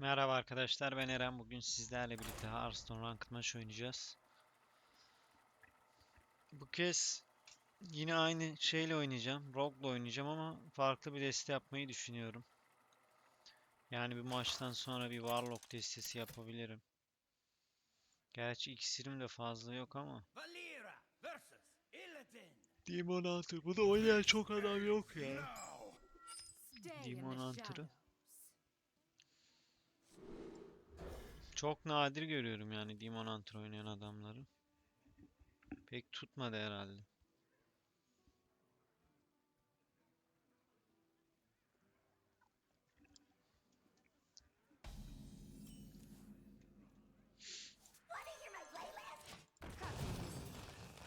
Merhaba arkadaşlar ben Eren bugün sizlerle birlikte Hearthstone Ranked maç oynayacağız. Bu kez yine aynı şeyle oynayacağım. Rogue'la oynayacağım ama farklı bir deste yapmayı düşünüyorum. Yani bir maçtan sonra bir Warlock destesi yapabilirim. Gerçi iksirim de fazla yok ama. Demon Hunter. Bu da oynayan çok adam yok ya. Demon Hunter'ı. Çok nadir görüyorum yani Demon Hunter oynayan adamları. Pek tutmadı herhalde.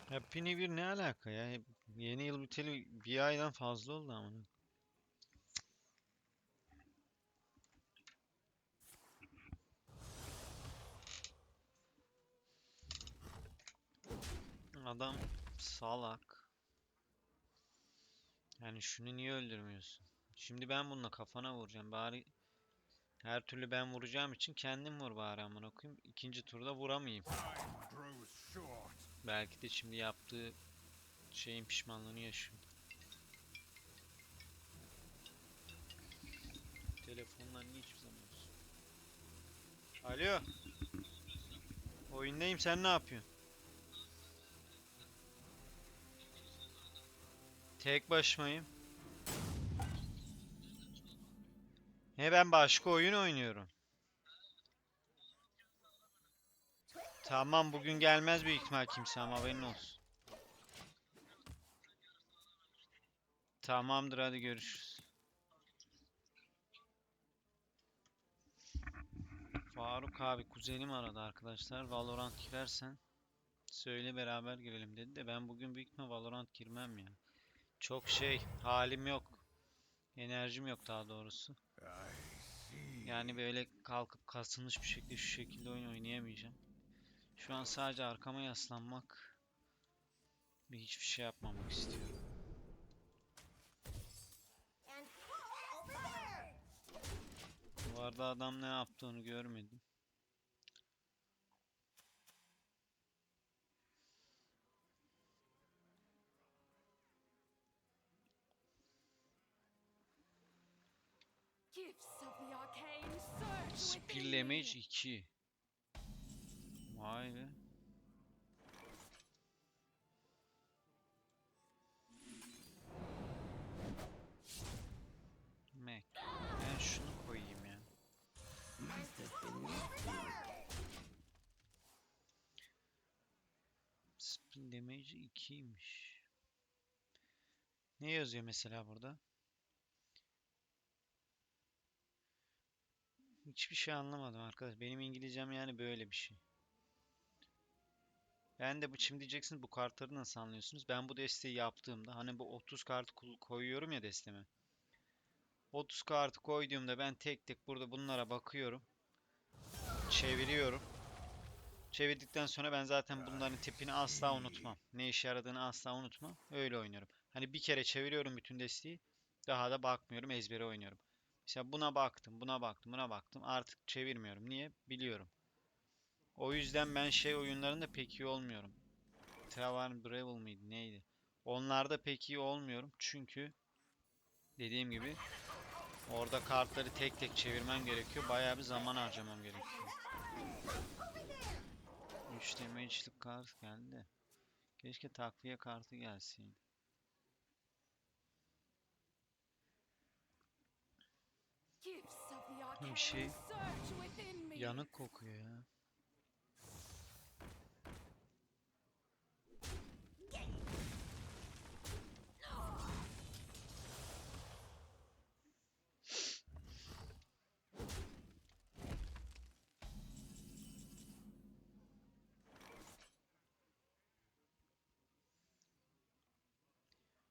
Happy New Year ne alaka ya? Yeni yıl biteli bir aydan fazla oldu ama. Adam salak. Yani şunu niye öldürmüyorsun? Şimdi ben bununla kafana vuracağım. Bari her türlü ben vuracağım için kendim vur bari amına koyayım. İkinci turda vuramayayım. Belki de şimdi yaptığı şeyin pişmanlığını yaşıyor. Telefonlar niye hiçbir zaman? Alo. Oyundayım sen ne yapıyorsun? Tek başımayım. He ben başka oyun oynuyorum. Tamam bugün gelmez büyük ihtimal kimse ama haberin olsun. Tamamdır hadi görüşürüz. Faruk abi kuzenim aradı arkadaşlar. Valorant girersen söyle beraber girelim dedi de ben bugün büyük ihtimal Valorant girmem ya. Çok şey halim yok. Enerjim yok daha doğrusu. Yani böyle kalkıp kasılmış bir şekilde şu şekilde oyun oynayamayacağım. Şu an sadece arkama yaslanmak ve hiçbir şey yapmamak istiyorum. Bu arada adam ne yaptığını görmedim. Surge Spear within damage me. 2. Vay be. Mac. Ben şunu koyayım ya. Spin damage 2'ymiş. Ne yazıyor mesela burada? Hiçbir şey anlamadım arkadaş. Benim İngilizcem yani böyle bir şey. Ben de bu şimdi diyeceksiniz bu kartları nasıl anlıyorsunuz? Ben bu desteği yaptığımda hani bu 30 kartı koyuyorum ya desteme. 30 kartı koyduğumda ben tek tek burada bunlara bakıyorum. Çeviriyorum. Çevirdikten sonra ben zaten bunların tipini asla unutmam. Ne işe yaradığını asla unutmam. Öyle oynuyorum. Hani bir kere çeviriyorum bütün desteği. Daha da bakmıyorum ezbere oynuyorum. Mesela buna baktım, buna baktım, buna baktım. Artık çevirmiyorum. Niye? Biliyorum. O yüzden ben şey oyunlarında pek iyi olmuyorum. Tavern Bravel mıydı? Neydi? Onlarda pek iyi olmuyorum. Çünkü dediğim gibi orada kartları tek tek çevirmem gerekiyor. Bayağı bir zaman harcamam gerekiyor. 3 damage'lik kart geldi. Keşke takviye kartı gelseydi. Bir şey yanık kokuyor ya.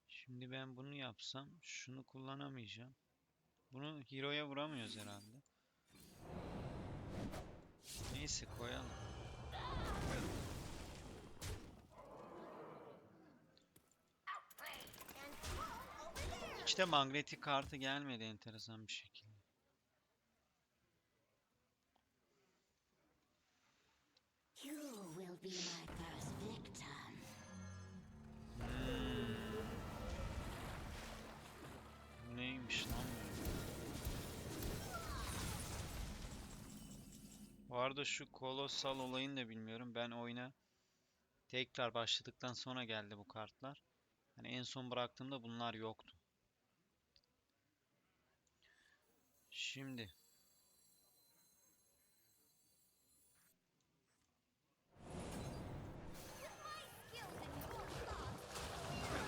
Şimdi ben bunu yapsam şunu kullanamayacağım. Bunu Hero'ya vuramıyoruz herhalde. Neyse koyalım. İşte magnetik kartı gelmedi enteresan bir şekilde. Arada şu kolossal olayını da bilmiyorum. Ben oyuna tekrar başladıktan sonra geldi bu kartlar. Hani en son bıraktığımda bunlar yoktu. Şimdi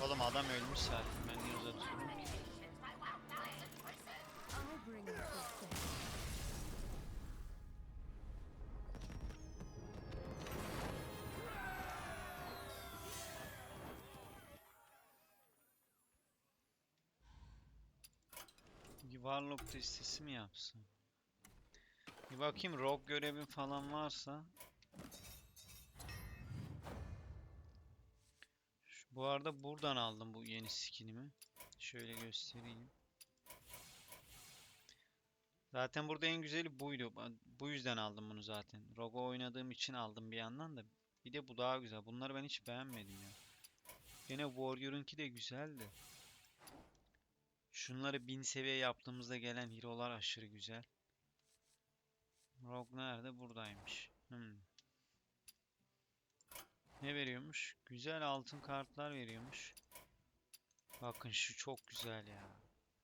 Oğlum adam ölmüş zaten. Warlock listesi mi yapsam? Bir bakayım rogue görevim falan varsa. Şu- bu arada buradan aldım bu yeni skinimi. Şöyle göstereyim. Zaten burada en güzeli buydu. Bu yüzden aldım bunu zaten. Rogue oynadığım için aldım bir yandan da. Bir de bu daha güzel. Bunları ben hiç beğenmedim ya. Gene Warrior'unki de güzeldi. Şunları 1000 seviye yaptığımızda gelen hero'lar aşırı güzel. Rogue nerede? Buradaymış. Hmm. Ne veriyormuş? Güzel altın kartlar veriyormuş. Bakın şu çok güzel ya.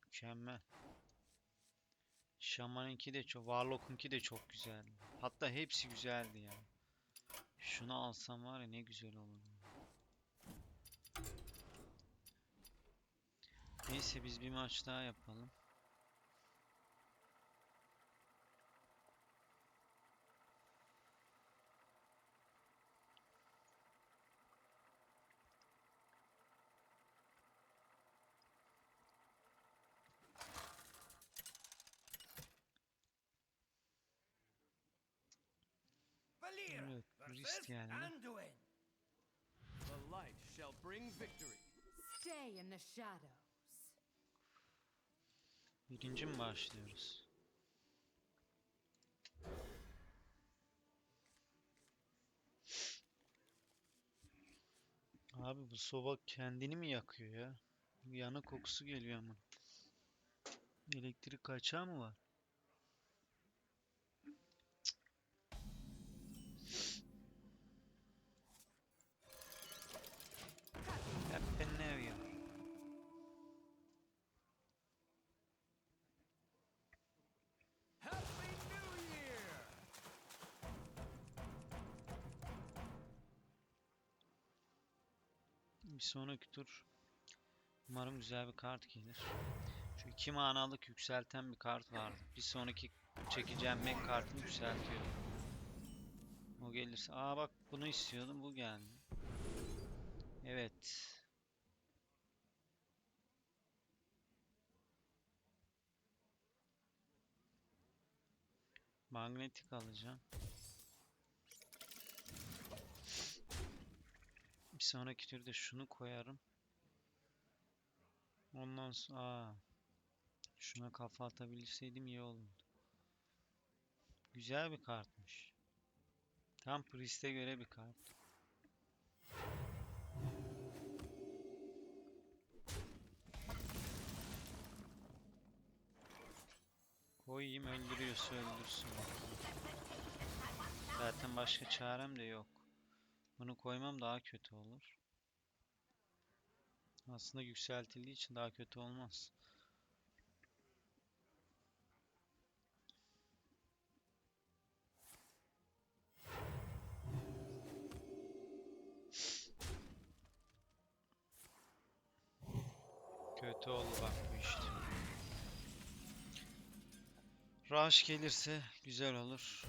Mükemmel. Shaman'ınki de çok, Warlock'unki de çok güzeldi. Hatta hepsi güzeldi ya. Şunu alsam var ya ne güzel olur. Neyse biz bir maç daha yapalım. Valir Evet, risk geldi. Anduin. The light shall bring victory. Stay in the shadows. Birinci mi başlıyoruz? Abi bu soba kendini mi yakıyor ya? Yanık kokusu geliyor ama. Elektrik kaçağı mı var? Sonraki tur umarım güzel bir kart gelir. Şu iki manalık yükselten bir kart vardı. Bir sonraki çekeceğim mek kartını yükseltiyor. O gelirse. Aa bak bunu istiyordum bu geldi. Evet. Magnetik alacağım. Bir sonraki türde şunu koyarım. Ondan sonra aa, şuna kafa atabilseydim iyi olurdu. Güzel bir kartmış. Tam Priest'e göre bir kart. Koyayım öldürüyorsa öldürsün. Zaten başka çarem de yok. Bunu koymam daha kötü olur. Aslında yükseltildiği için daha kötü olmaz. Kötü oldu bak bu işte. Rush gelirse güzel olur.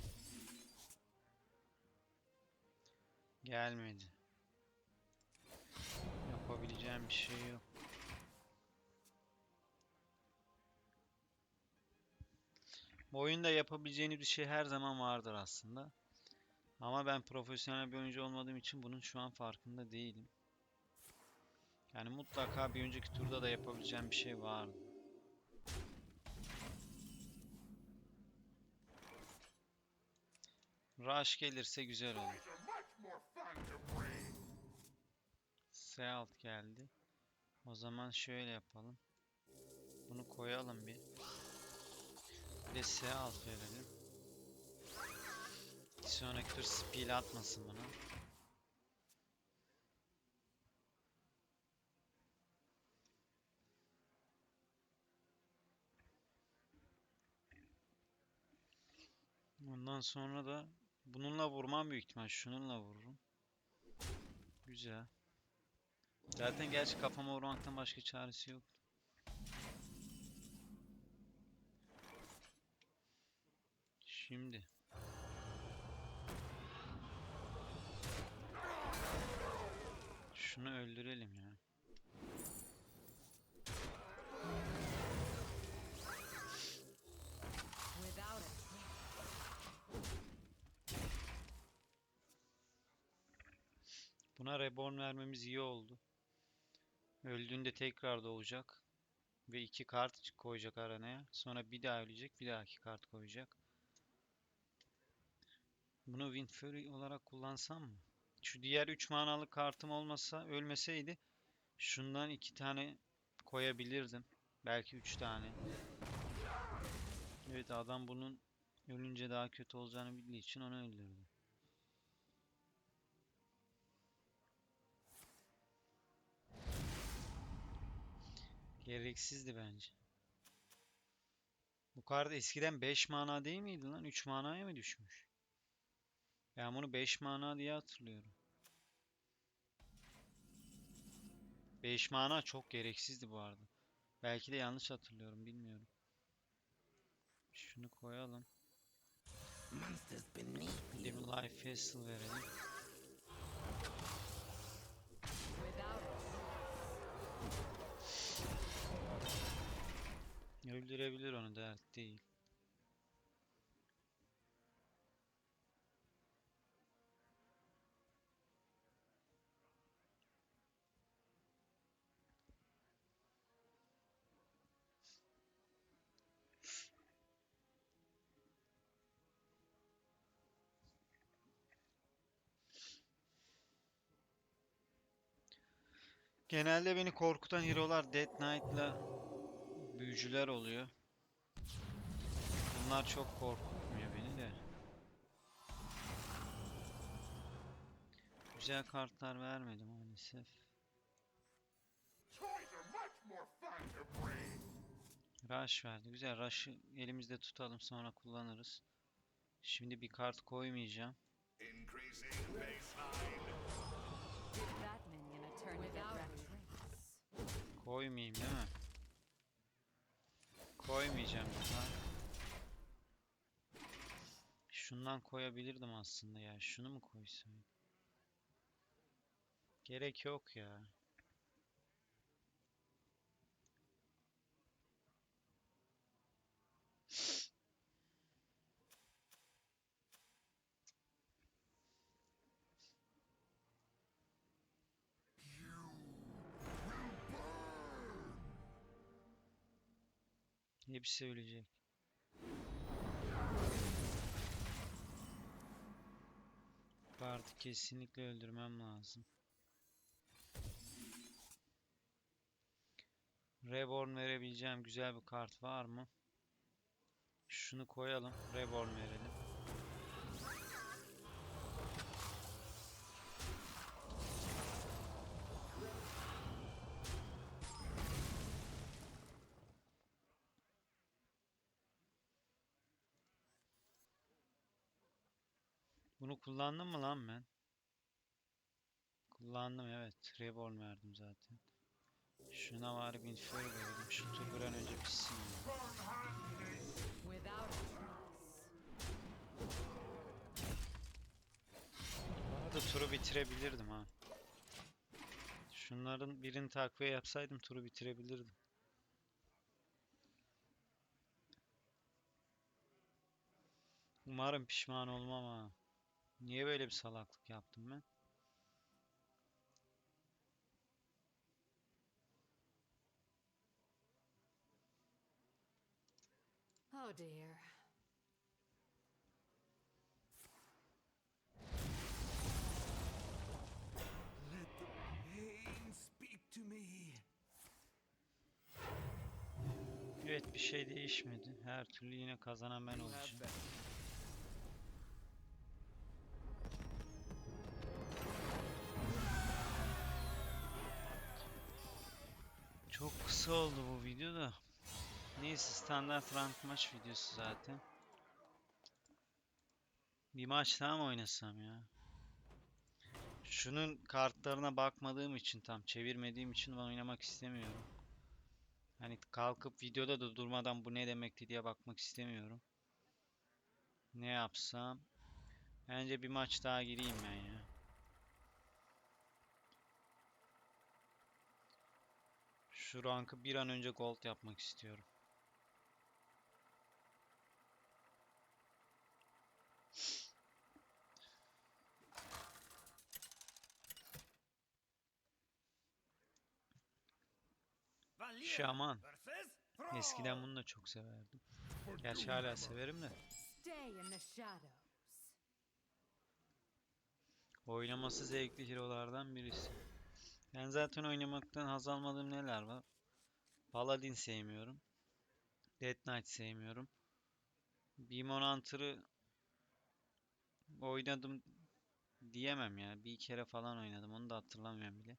Gelmedi. Yapabileceğim bir şey yok. Bu oyunda yapabileceğiniz bir şey her zaman vardır aslında. Ama ben profesyonel bir oyuncu olmadığım için bunun şu an farkında değilim. Yani mutlaka bir önceki turda da yapabileceğim bir şey vardı. Rush gelirse güzel olur. Bring. Sealt geldi. O zaman şöyle yapalım. Bunu koyalım bir. Bir de Sealt verelim. Bir sonraki tur spill atmasın bana. Ondan sonra da bununla vurmam büyük ihtimal. Şununla vururum. Güzel. Zaten gerçi kafama vurmaktan başka çaresi yok. Şimdi. Şunu öldürelim ya. Buna reborn vermemiz iyi oldu. Öldüğünde tekrar doğacak. Ve iki kart koyacak aranaya. Sonra bir daha ölecek. Bir daha iki kart koyacak. Bunu Wind olarak kullansam mı? Şu diğer 3 manalık kartım olmasa, ölmeseydi şundan iki tane koyabilirdim. Belki 3 tane. Evet adam bunun ölünce daha kötü olacağını bildiği için onu öldürdü. Gereksizdi bence. Bu kart eskiden 5 mana değil miydi lan? 3 manaya mı düşmüş? Ben bunu 5 mana diye hatırlıyorum. 5 mana çok gereksizdi bu arada. Belki de yanlış hatırlıyorum, bilmiyorum. Şunu koyalım. Monsters beneath Bir de bir Life Vessel verelim. Öldürebilir onu dert değil. Genelde beni korkutan hero'lar Death Knight'la büyücüler oluyor. Bunlar çok korkutmuyor beni de. Güzel kartlar vermedi maalesef. Rush verdi. Güzel. Rush'ı elimizde tutalım sonra kullanırız. Şimdi bir kart koymayacağım. Koymayayım değil mi? Koymayacağım daha. Şundan koyabilirdim aslında ya. Şunu mu koysam? Gerek yok ya. Hepsi ölecek. Bart'ı kesinlikle öldürmem lazım. Reborn verebileceğim güzel bir kart var mı? Şunu koyalım. Reborn verelim. Bunu kullandım mı lan ben? Kullandım evet. Reborn verdim zaten. Şuna var bir infer verelim. Şu tur bir an önce trace. Bu turu bitirebilirdim ha. Şunların birini takviye yapsaydım turu bitirebilirdim. Umarım pişman olmam ha. Niye böyle bir salaklık yaptım ben? Oh dear. Let the pain speak to me. Evet bir şey değişmedi. Her türlü yine kazanan ben olacağım. Kısa oldu bu video da. Neyse standart rank maç videosu zaten. Bir maç daha mı oynasam ya? Şunun kartlarına bakmadığım için tam çevirmediğim için ben oynamak istemiyorum. Hani kalkıp videoda da durmadan bu ne demekti diye bakmak istemiyorum. Ne yapsam? Bence bir maç daha gireyim ben ya. Şu rankı bir an önce gold yapmak istiyorum. Şaman. Eskiden bunu da çok severdim. Gerçi hala severim de. Oynaması zevkli hero'lardan birisi. Ben zaten oynamaktan haz almadığım neler var? Paladin sevmiyorum. Death Knight sevmiyorum. Demon Hunter'ı oynadım diyemem ya. Bir kere falan oynadım. Onu da hatırlamıyorum bile.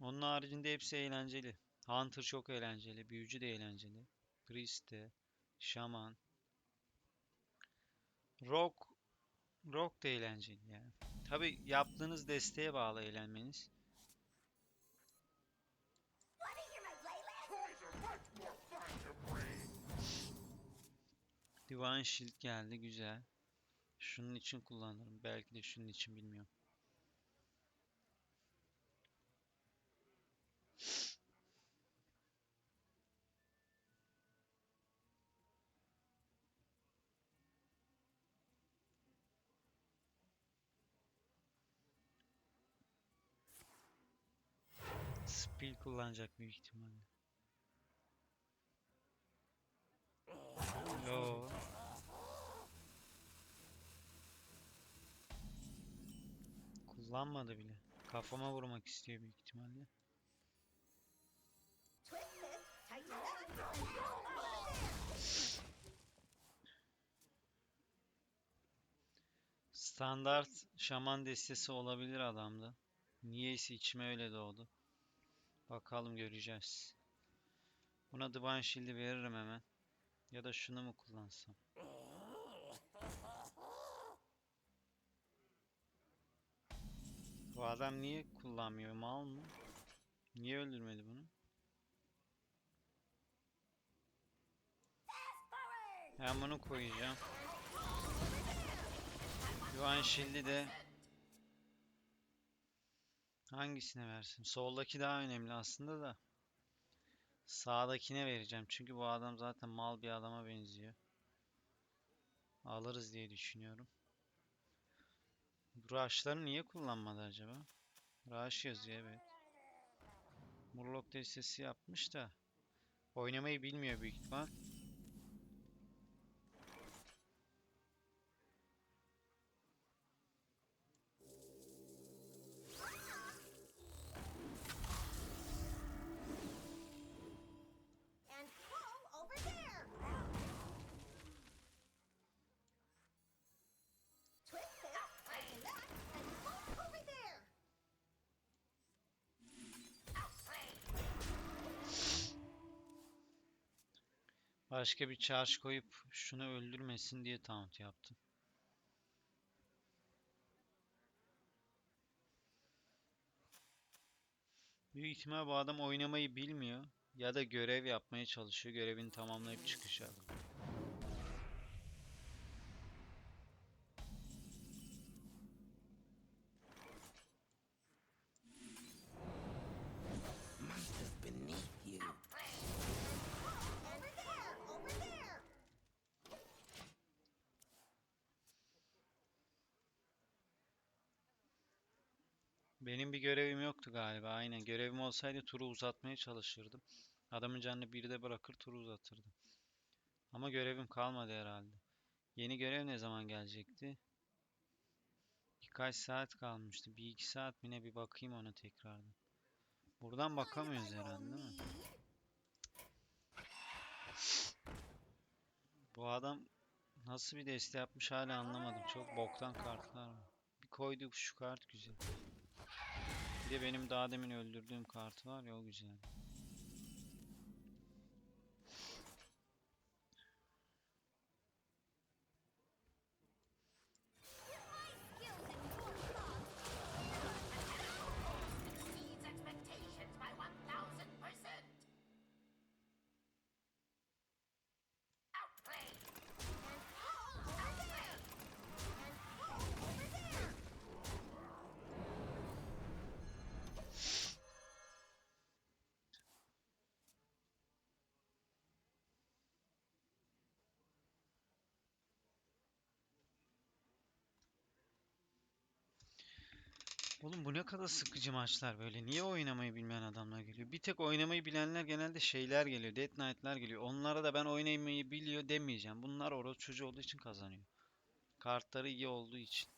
Onun haricinde hepsi eğlenceli. Hunter çok eğlenceli. Büyücü de eğlenceli. Priest de. Shaman. Rogue Rock da eğlenceli yani. Tabi yaptığınız desteğe bağlı eğlenmeniz. Divine Shield geldi güzel. Şunun için kullanırım. Belki de şunun için bilmiyorum. Spill kullanacak büyük ihtimalle. Yo. Kullanmadı bile. Kafama vurmak istiyor büyük ihtimalle. Standart şaman destesi olabilir adamda. Niyeyse içime öyle doğdu. Bakalım göreceğiz. Buna Divine Shield'i veririm hemen. Ya da şunu mu kullansam? Bu adam niye kullanmıyor? Mal mı? Niye öldürmedi bunu? Ben bunu koyacağım. Divine Shield'i de hangisine versin? Soldaki daha önemli aslında da. Sağdakine vereceğim. Çünkü bu adam zaten mal bir adama benziyor. Alırız diye düşünüyorum. Rush'ları niye kullanmadı acaba? Rush yazıyor evet. Murloc destesi yapmış da oynamayı bilmiyor büyük ihtimal. Başka bir charge koyup şunu öldürmesin diye taunt yaptım. Büyük ihtimal bu adam oynamayı bilmiyor ya da görev yapmaya çalışıyor. Görevini tamamlayıp çıkacak. Monsters Benim bir görevim yoktu galiba. Aynen görevim olsaydı turu uzatmaya çalışırdım. Adamın canını bir de bırakır turu uzatırdım. Ama görevim kalmadı herhalde. Yeni görev ne zaman gelecekti? Birkaç saat kalmıştı. Bir iki saat mi ne bir bakayım ona tekrardan. Buradan bakamıyoruz herhalde değil mi? Bu adam nasıl bir deste yapmış hala anlamadım. Çok boktan kartlar var. Bir koyduk şu kart güzel. Bir de benim daha demin öldürdüğüm kart var ya o güzel. Oğlum bu ne kadar sıkıcı maçlar böyle. Niye oynamayı bilmeyen adamlar geliyor? Bir tek oynamayı bilenler genelde şeyler geliyor. Death Knight'lar geliyor. Onlara da ben oynamayı biliyor demeyeceğim. Bunlar orospu çocuğu olduğu için kazanıyor. Kartları iyi olduğu için.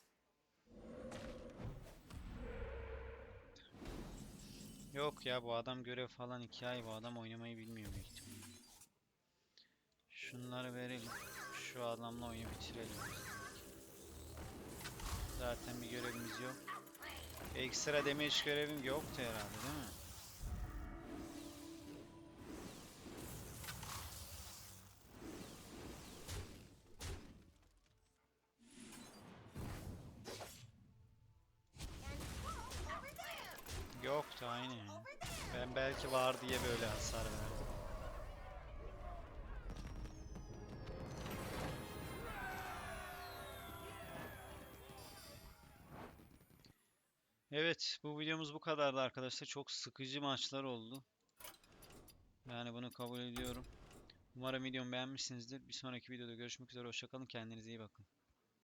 Yok ya bu adam görev falan hikaye bu adam oynamayı bilmiyor büyük ihtimalle. Şunları verelim. Şu adamla oyunu bitirelim. Zaten bir görevimiz yok. Ekstra damage görevim yoktu herhalde değil mi? Yoktu aynı. Ben belki var diye böyle hasar Evet, bu videomuz bu kadardı arkadaşlar. Çok sıkıcı maçlar oldu. Yani bunu kabul ediyorum. Umarım videomu beğenmişsinizdir. Bir sonraki videoda görüşmek üzere. Hoşçakalın. Kendinize iyi bakın.